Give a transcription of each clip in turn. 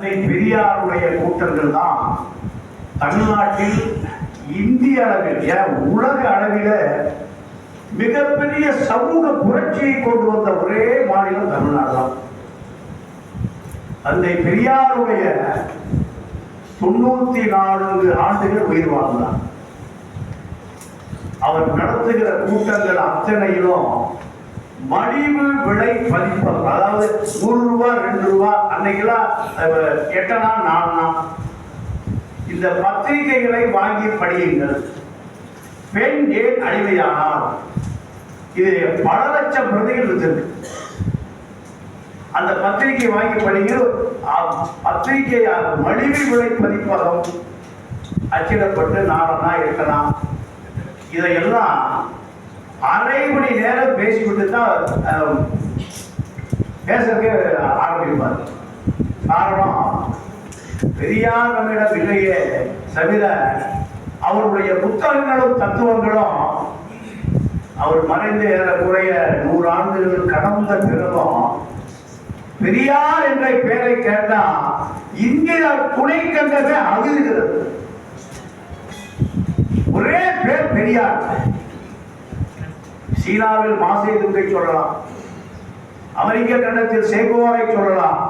பெரியாருடைய கூட்டங்கள் தான் தமிழ்நாட்டில் இந்திய அளவில் உலக அளவில் மிகப்பெரிய சமூக புரட்சியை கொண்டு வந்த ஒரே மாநிலம் தமிழ்நாடு தான் தந்தை பெரியாருடைய தொண்ணூத்தி நான்கு ஆண்டுகள் உயிர் வாழ்ந்தார். அவர் நடத்துகிற கூட்டங்கள் அத்தனையிலும் மலிவு விலை பதிப்பகம் அதாவது நூறு ரூபா ரெண்டு ரூபா அன்னைக்கெல்லாம் எட்டனா நாலுனா. இந்த பத்திரிகைகளை வாங்கி படியுங்கள். பெண் ஏன் அடிமையானார்? இது பல லட்சம் பிரதிகள் இருக்கு அந்த பத்திரிகை வாங்கி படிங்க பத்திரிகை மலிவு விலை பதிப்பகம் அச்சிடப்பட்டு நாலனா எட்டனா. இதையெல்லாம் அரை மணி நேரம் பேசிவிட்டு தான் பேசுறதுக்கு ஆரம்பிப்பார். காரணம் பெரியார் நம்மிடம் இல்லையே தவிர அவருடைய புத்தகங்களும் தத்துவங்களும் அவர் மறைந்து ஏறக்குறைய நூறு ஆண்டுகள் கடந்த பிறகும் பெரியார் என்ற பெயரை கேட்டா இந்திய துணை கண்டமே இருக்கிறது ஒரே பேர் பெரியார். சீனாவில் மாசே துங்கை சொல்லலாம். அமெரிக்க கண்டத்தில் சேகோரை சொல்லலாம்.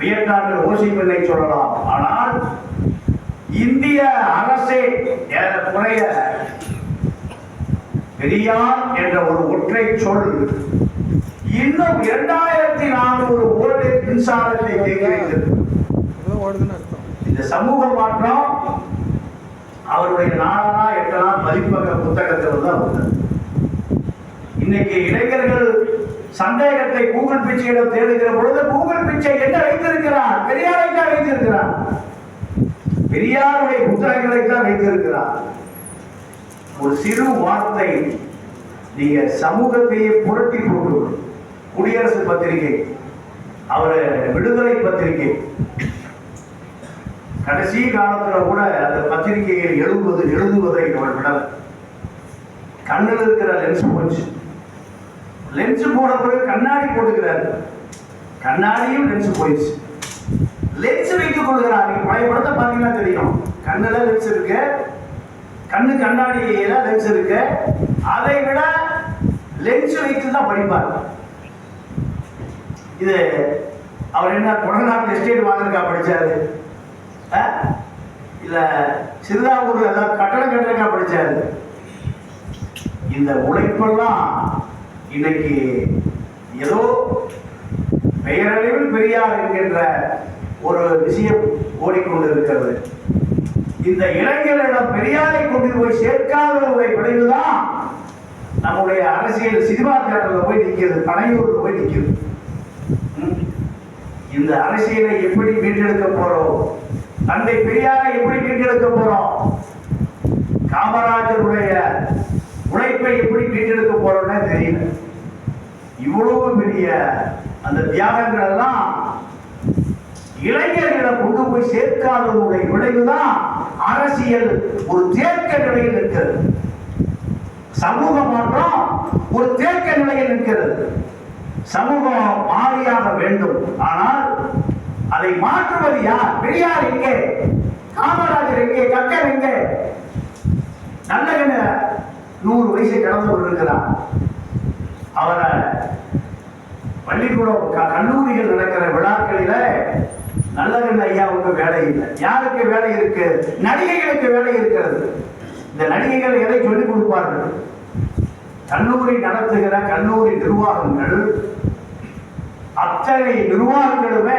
வியட்நாமில் ஓசிமில்லை சொல்லலாம். ஆனால் இந்திய அரசே ஏறக்குறைய பெரியார் என்ற ஒரு ஒற்றை சொல் இன்னும் இரண்டாயிரத்தி நானூறு ஓல்டு மின்சாரத்தை அர்த்தம். இந்த சமூக மாற்றம் அவருடைய நாளனா எட்டனா பதிப்பக புத்தகத்தில் தான் வந்தது இன்னைக்கு இளைஞர்கள் சந்தேகத்தை கூகுள் பிச்சையிடம் தேடுகிற பொழுது கூகுள் பிச்சை என்ன வைத்திருக்கிறார்? பெரியாரை தான் வைத்திருக்கிறார். பெரியாருடைய புத்தகங்களை தான் வைத்திருக்கிறார். ஒரு சிறு வார்த்தை நீங்க சமூகத்தையே புரட்டி போட்டு குடியரசு பத்திரிகை அவர் விடுதலை பத்திரிகை கடைசி காலத்துல கூட அந்த பத்திரிகையில் எழுதுவது எழுதுவதை அவள் விட கண்ணில் இருக்கிற லென்ஸ் போச்சு லென்ஸ் போட பிறகு கண்ணாடி போட்டுக்கிறாரு. கண்ணாடியும் லென்ஸ் போயிடுச்சு. லென்ஸ் வைத்துக் கொள்கிறார். நீங்க பழைய படத்தை பார்த்தீங்கன்னா தெரியும். கண்ணுல லென்ஸ் இருக்கு. கண்ணு கண்ணாடியில லென்ஸ் இருக்கு. அதை விட லென்ஸ் வைத்து தான் படிப்பார். இது அவர் என்ன கொடநாட்டு எஸ்டேட் வாங்கிருக்கா படிச்சாரு? இல்ல சிறுதாங்கூர் ஏதாவது கட்டடம் கட்டுறக்கா படிச்சாரு. இந்த உழைப்பெல்லாம் இன்னைக்கு ஏதோ பெயரளவில் பெரியார் என்கின்ற ஒரு விஷயம் ஓடிக்கொண்டு இருக்கிறது இந்த இளைஞர்களிடம் பெரியாரை கொண்டு போய் சேர்க்காதவருடைய விளைவுதான் நம்முடைய அரசியல் சினிமா தேட்டரில் போய் நிற்கிறது பனையூரில் போய் நிற்கிறது. இந்த அரசியலை எப்படி மீட்டெடுக்க போறோம்? தந்தை பெரியாரை எப்படி மீட்டெடுக்க போறோம்? காமராஜருடைய உழைப்பை எப்படி மீட்டெடுக்க போறோம்னே தெரியல. இவ்வளவு பெரிய அந்த தியாகங்கள் எல்லாம் இளைஞர்களை கொண்டு போய் சேர்க்காதவருடைய விளைவுதான் அரசியல். ஒரு தேக்க நிலையில் இருக்கிறது. சமூக மாற்றம் ஒரு தேக்க நிலையில் இருக்கிறது. சமூகம் மாறியாக வேண்டும். ஆனால் அதை மாற்றுவது யார்? பெரியார் எங்கே? காமராஜர் எங்கே? கக்கர் எங்கே? நல்ல நூறு வயசை கடந்தவர் இருக்கிறார் அவரை பள்ளிக்கூடம் க- கல்லூரிகள் நடக்கிற விழாக்களில நல்லகண்ண ஐயாவுக்கு வேலை இல்லை. யாருக்கு வேலை இருக்கு? நடிகைகளுக்கு வேலை இருக்கிறது. இந்த நடிகைகள் எதை சொல்லிக் கொடுப்பார்கள்? கல்லூரி நடத்துகிற கல்லூரி நிர்வாகங்கள் அத்தனை நிர்வாகங்களுமே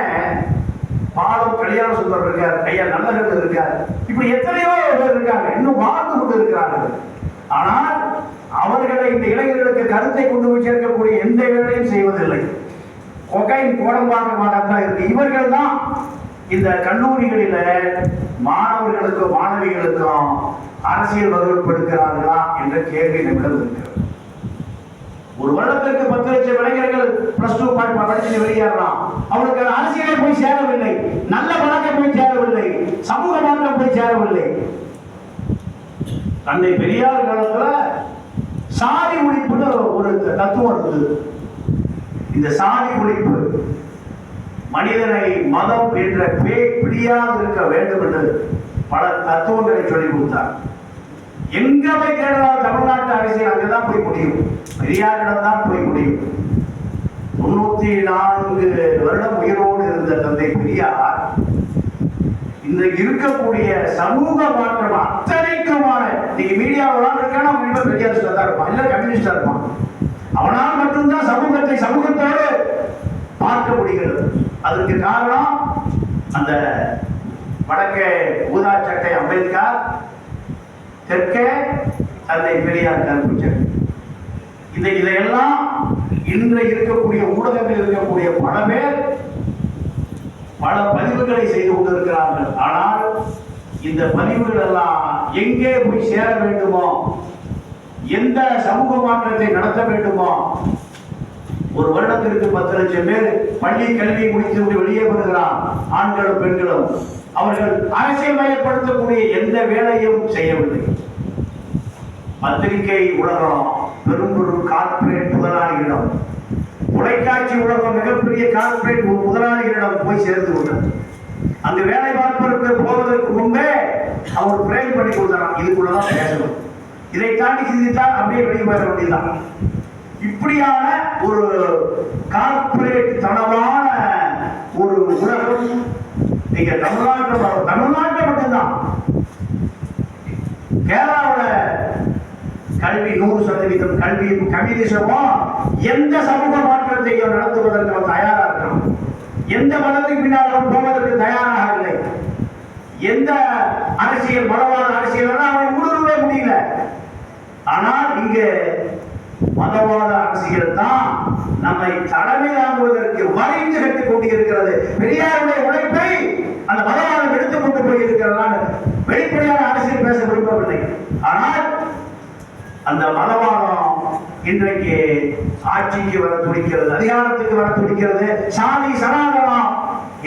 பாலம் கல்யாண சுந்தர் இருக்கார் ஐயா நல்லகண்ணன் இருக்கார். இப்படி எத்தனையோ பேர் இருக்காங்க இன்னும் வாழ்ந்து கொண்டு இருக்கிறார்கள் ஆனால் அவர்களை இந்த இளைஞர்களுக்கு கருத்தை கொண்டு போய் சேர்க்கக்கூடிய எந்த வேலையும் செய்வதில்லை. கொகைன் கோடம்பாக்கமாகத்தான் இருக்கு. இவர்கள் தான் இந்த கல்லூரிகளில மாணவர்களுக்கும் மாணவிகளுக்கும் அரசியல் வகுப்படுக்கிறார்களா என்ற கேள்வி நம்மிடம் இருக்கிறது. ஒரு வருடத்திற்கு பத்து லட்சம் இளைஞர்கள் பிளஸ் டூ படிச்சு வெளியேறலாம். அவனுக்கு அரசியலே போய் சேரவில்லை. நல்ல பழக்கம் போய் சேரவில்லை. சமூக மாற்றம் போய் சேரவில்லை. தந்தை பெரியார் காலத்துல சாதி ஒழிப்புன்னு ஒரு தத்துவம் இருக்குது இந்த சாதி ஒழிப்பு மனிதனை மதம் என்ற பேய் பிடியாது இருக்க வேண்டும் என்று பல தத்துவங்களை சொல்லிக் கொடுத்தார். எங்க போய் கேட்டாலும் தமிழ்நாட்டு அரசியல் அங்கதான் போய் முடியும். பெரியாரிடம் தான் போய் முடியும். தொண்ணூத்தி நான்கு வருடம் உயிரோடு இருந்த தந்தை பெரியார் இன்றைக்கு இருக்கக்கூடிய சமூக மாற்றம் அத்தனைக்குமான இன்னைக்கு மீடியாவெல்லாம் இருக்கான? அவன் கண்டிப்பா பெரியாரிஸ்டா தான் இருப்பான். இல்ல கம்யூனிஸ்டா இருப்பான். அவனால் மட்டும்தான் சமூகத்தை சமூகத்தோடு பார்க்க முடிகிறது. அதற்கு காரணம் அந்த வடக்கே ஊதா சட்டை அம்பேத்கர் தெற்கே தந்தை பெரியார் கருப்பு சட்டை. இந்த இதையெல்லாம் இன்று இருக்கக்கூடிய ஊடகத்தில் இருக்கக்கூடிய பல பேர் பல பதிவுகளை செய்து கொண்டிருக்கிறார்கள். ஆனால் இந்த பதிவுகள் எல்லாம் எங்கே போய் சேர வேண்டுமோ எந்த சமூக மாற்றத்தை நடத்த வேண்டுமோ ஒரு வருடத்திற்கு பத்து லட்சம் பேர் பள்ளி கல்வி முடித்து வெளியே வருகிறான் ஆண்களும் பெண்களும். அவர்கள் அரசியல்மயப்படுத்தக்கூடிய எந்த வேலையும் செய்யவில்லை. பத்திரிகை உலகம் பெரும் ஒரு கார்ப்பரேட் முதலாளிகளிடம். தொலைக்காட்சி உலகம் மிகப்பெரிய கார்பரேட் முதலாளிகளிடம் போய் சேர்ந்து கொண்டார் அந்த வேலை பார்ப்பதற்கு போவதற்கு முன்பே அவர் பிரேம் பண்ணி கொடுத்தாராம் இதுக்குள்ளதான் பேசணும். இதை தாண்டி சிந்தித்தால் அப்படியே வெளியே போயிட வேண்டியதுதான். இப்படியான ஒரு கார்பரேட் தனமான ஒரு உலகம் நீங்க தமிழ்நாட்டில் தமிழ்நாட்டில் மட்டும்தான். கேரளாவுல கல்வி நூறு சதவீதம் கல்வி கம்யூனிசமோ எந்த சமூக மாற்றத்தையும் நடத்துவதற்கு அவன் தயாரா இருக்கான். எந்த மதத்துக்கு பின்னாலும் போவதற்கு தயாராக இல்லை. எந்த அரசியல் மதவாத அரசியல் எல்லாம் அவன் ஊடுருவே முடியல. ஆனால் இங்கே மதவாத அரசியல் தான் நம்மை தலைமை தாங்குவதற்கு வரைந்து கட்டிக் கொண்டிருக்கிறது. பெரியார் உழைப்பை அந்த மதவாதம் எடுத்துக் கொண்டு போயிருக்கிறதால் வெளிப்படையான அரசியல் பேச விரும்பவில்லை ஆனால் அந்த மதவாதம் இன்றைக்கு ஆட்சிக்கு வர துடிக்கிறது அதிகாரத்துக்கு வர துடிக்கிறது. சாதி சனாதனம்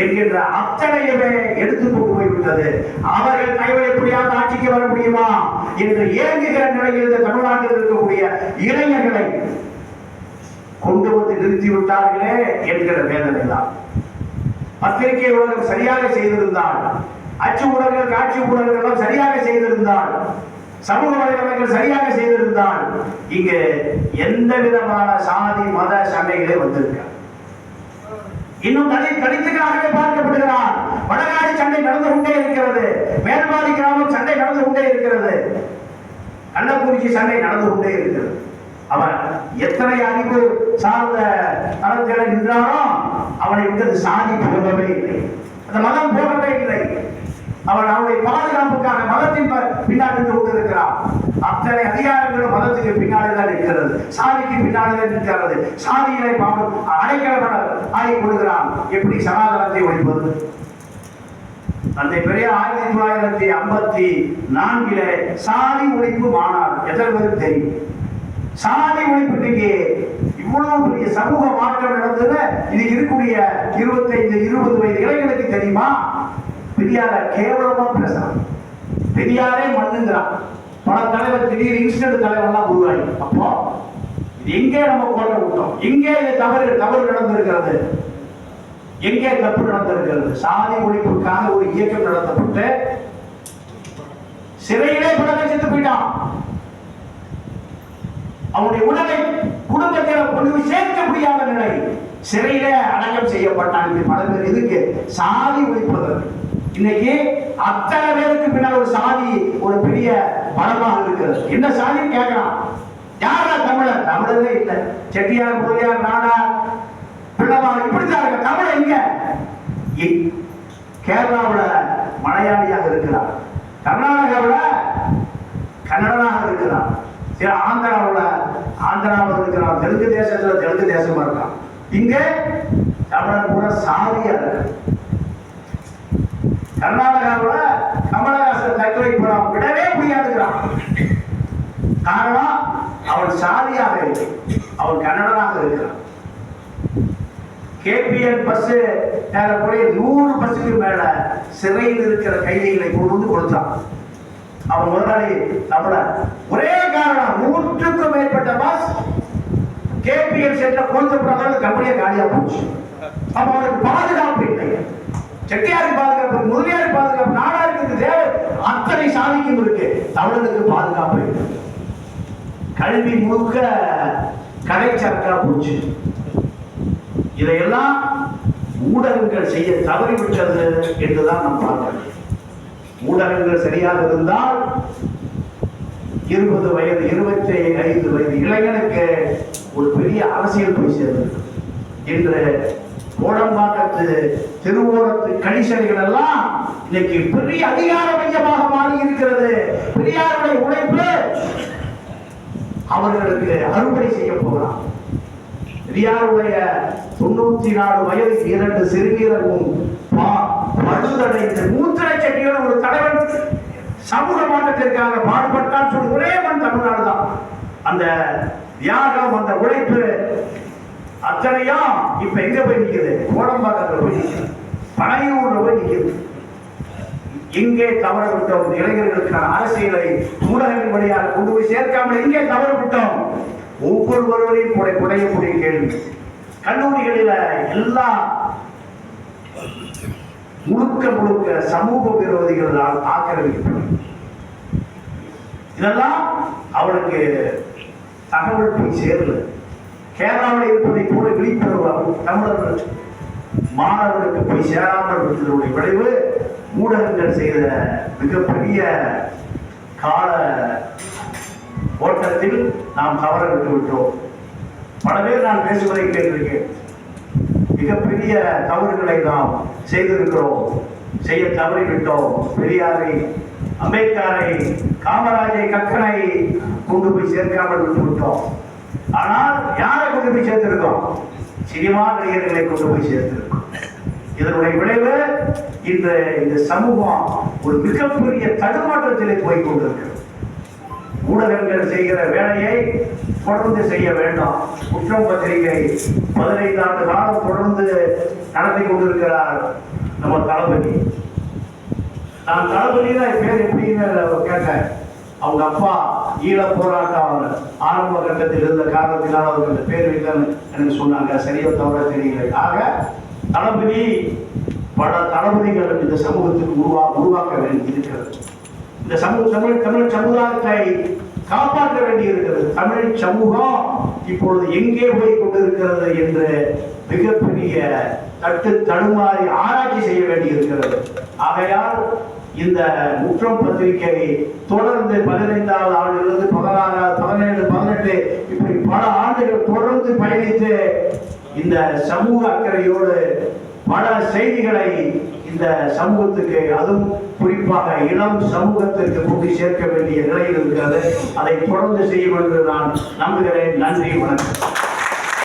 என்கின்ற அத்தனையுமே எடுத்து கொண்டு போய்விட்டது. அவர்கள் கைவரை எப்படியாவது ஆட்சிக்கு வர முடியுமா என்று இயங்குகிற நிலையில் தமிழ்நாட்டில் இருக்கக்கூடிய இளைஞர்களை கொண்டு வந்து நிறுத்தி விட்டார்களே என்கிற வேதனை தான் பத்திரிகை உலகம் சரியாக செய்திருந்தால் அச்சு ஊடகங்கள் காட்சி ஊடகங்கள் சரியாக செய்திருந்தால் சமூக வலைதளங்கள் சரியாக செய்திருந்தால் இங்கு எந்த விதமான சாதி மத சண்டைகளே வந்திருக்க இன்னும் தனி தலித்துக்காகவே பார்க்கப்படுகிறார். வடகாடி சண்டை நடந்து கொண்டே இருக்கிறது. மேல்பாடி கிராமம் சண்டை நடந்து கொண்டே இருக்கிறது. கள்ளக்குறிச்சி சண்டை நடந்து கொண்டே இருக்கிறது. அவன் எத்தனை அறிவு சார்ந்த தளத்தில் நின்றாலும் அவனை விட்டு சாதி போகவே இல்லை. அந்த மதம் போகவே இல்லை. அவன் அவனுடைய பாதுகாப்புக்கான மதத்தின் ப- பின்னால் நின்று கொண்டிருக்கிறான் அத்தனை அதிகாரங்களும் மதத்துக்கு பின்னாலே தான் நிற்கிறது சாதிக்கு பின்னாலே தான் நிற்கிறது சாதியினை பாவம் அடைக்கலப்பட ஆகிக் கொள்கிறான். எப்படி சனாதனத்தை ஒழிப்பது? தந்தை பெரிய ஆயிரத்தி தொள்ளாயிரத்தி ஐம்பத்தி நான்கில சாதி ஒழிப்பு மாநாடு. எத்தனை பேருக்கு தெரியும்? சாதி ஒழிப்பு இன்னைக்கு இவ்வளவு பெரிய சமூக மாற்றம் நடந்தது இன்னைக்கு இருக்கக்கூடிய இருபத்தைந்து இருபது வயது இளைஞர்களுக்கு தெரியுமா? பெரியார கேவலமா பேசுறான் பெரியாரே மண்ணுங்கிறான். பல தலைவர் திடீர் இன்சிடென்ட் தலைவர்லாம் உருவாகி. அப்போ இது எங்கே நம்ம கோட்டை விட்டோம்? எங்கே இது தவறு தவறு நடந்திருக்கிறது? எங்கே தப்பு நடந்திருக்கிறது? சாதி ஒழிப்புக்காக ஒரு இயக்கம் நடத்தப்பட்டு சிறையிலே பல செத்து போயிட்டான். அவனுடைய உடலை குடும்பத்தில் கொண்டு சேர்க்க முடியாத நிலை. சிறையிலே அடக்கம் செய்யப்பட்டான். இப்படி பல பேர் இதுக்கு சாதி ஒழிப்பதற்கு. இன்னைக்கு அத்தனை பேருக்கு பின்னால் ஒரு சாதி ஒரு பெரிய பலமாக இருக்கிறது. என்ன சாதி கேட்கலாம். யாரா தமிழர்? தமிழரே இல்லை. செட்டியார் முதலியார் நாடார் பிள்ளமார் இப்படித்தான் இருக்க. தமிழ இங்க இ- மலையாளியாக இருக்கிறார். கர்நாடகாவில் கன்னடனாக இருக்கிறான் சரி ஆந்திராவில் ஆந்திராவில் இருக்கிறான் தெலுங்கு தேசத்துல தெலுங்கு தேசமா இருக்கான். இங்கே தமிழன் கூட சாதியா இருக்கு. கர்நாடகாவில் கமலஹாசன் தற்கொலை படம் விடவே முடியாதுங்கிறான். காரணம் அவன் சாதியாக இல்லை அவன் கன்னடனாக இருக்கிறான். கேபிஎன் பஸ் ஏறக்குறைய நூறு பஸ்ஸுக்கு மேல சிறையில் இருக்கிற கைதிகளை கொண்டு வந்து கொடுத்தான் அவன் முதலாளி தமிழர். ஒரே காரணம் நூற்றுக்கும் மேற்பட்ட பஸ் கேபிஎல் சென்ற கொடுத்த பிறகு கம்பெனியை காலியா போச்சு. அப்ப அவனுக்கு பாதுகாப்பு இல்லை. செட்டியாருக்கு பாதுகாப்பு முதலியாருக்கு பாதுகாப்பு நாடாருக்கு தேவை அத்தனை சாதிக்கும் இருக்கு. தமிழனுக்கு பாதுகாப்பு இல்லை கல்வி முழுக்க கடைச்சரக்கா போச்சு. இதையெல்லாம் ஊடகங்கள் செய்ய தவறிவிட்டது என்றுதான் நாம் பார்க்கிறோம். ஊடகங்கள் சரியாக இருந்தால் இருபது வயது இருபத்தி ஐந்து வயது இளைஞனுக்கு ஒரு பெரிய அரசியல் போய் சேர்ந்தது இன்று கோடம்பாக்கத்து திருவோரத்து கணிசனைகள் எல்லாம் இன்னைக்கு பெரிய அதிகார மையமாக மாறி இருக்கிறது. பெரியாருடைய உழைப்பு அவர்களுக்கு அறுவடை செய்ய போகிறார். பெரியாருடைய தொண்ணூத்தி நாலு வயது இரண்டு சிறுநீரகும் பா- பழுதடைந்து மூத்திர செடியோட ஒரு தலைவன் சமூக மாற்றத்திற்காக பாடுபட்டான் சொல்லி ஒரே மண் தமிழ்நாடு தான். அந்த தியாகம் அந்த உழைப்பு அத்தனையும் இப்ப எங்க போய் நிற்குது கோடம்பாக்கத்தில் போய் நிற்குது பனையூர்ல போய் நிக்குது எங்கே தவற விட்டோம். இளைஞர்களுக்கான அரசியலை ஊடகங்கள் வழியாக கொண்டு போய் சேர்க்காமல் இங்கே தவறு விட்டோம். ஒவ்வொருவரையும் கூட குடையக்கூடிய கேள்வி. கல்லூரிகளில எல்லா முழுக்க முழுக்க சமூக விரோதிகளால் ஆக்கிரமிக்கப்படும். இதெல்லாம் அவளுக்கு தகவல் போய் சேரல. கேரளாவில் இருப்பதை போல விழிப்புணர்வு தமிழர்கள் மாணவர்களுக்கு போய் சேராமல் இருந்ததனுடைய விளைவு ஊடகங்கள் செய்த மிகப்பெரிய கால ஓட்டத்தில் நாம் தவற விட்டு விட்டோம் பல பேர் நான் பேசுவதை கேட்டிருக்கேன். மிகப்பெரிய தவறுகளை நாம் செய்திருக்கிறோம். செய்ய தவறிவிட்டோம். பெரியாரை அம்பேத்கரை காமராஜை கக்கனை கொண்டு போய் சேர்க்காமல் விட்டு விட்டோம் ஆனால் யாரை கொண்டு போய் சேர்த்திருக்கோம்? சினிமா நடிகர்களை கொண்டு போய் சேர்த்திருக்கும். இதனுடைய விளைவு இந்த இந்த சமூகம் ஒரு மிகப்பெரிய தடுமாற்றத்திலே போய் கொண்டிருக்கிறது. ஊடகங்கள் செய்கிற வேலையை தொடர்ந்து செய்ய வேண்டாம். குற்றம் பத்திரிகை பதினைந்து ஆண்டு காலம் தொடர்ந்து நடத்தி கொண்டிருக்கிறார் நம்ம தளபதி. நான் தளபதி தான் பேர் எப்படின்னு கேட்டேன். அவங்க அப்பா ஈழ போராட்டம் ஆரம்ப கட்டத்தில் இருந்த காரணத்தினால் அவருக்கு அந்த பேர் வைக்கலன்னு எனக்கு சொன்னாங்க. சரியா தவற தெரியல. ஆக தளபதி பல தளபதிகள் இந்த சமூகத்துக்கு உருவா உருவாக்க வேண்டி இருக்கிறது இந்த சமூக தமிழ் தமிழ் சமுதாயத்தை காப்பாற்ற வேண்டி இருக்கிறது தமிழ் சமூகம் இப்பொழுது எங்கே போய் கொண்டிருக்கிறது என்று மிகப்பெரிய தட்டு தடுமாறி ஆராய்ச்சி செய்ய வேண்டி இருக்கிறது ஆகையால் இந்த முற்றம் பத்திரிகை தொடர்ந்து பதினைந்தாவது ஆண்டிலிருந்து பதினாறாவது பதினேழு பதினெட்டு இப்படி பல ஆண்டுகள் தொடர்ந்து பயணித்து இந்த சமூக அக்கறையோடு பல செய்திகளை இந்த சமூகத்துக்கு அதுவும் குறிப்பாக இளம் சமூகத்திற்கு கொண்டு சேர்க்க வேண்டிய நிலையில் இருக்கிறது. அதை தொடர்ந்து செய்யும் என்று நான் நம்புகிறேன். நன்றி வணக்கம்.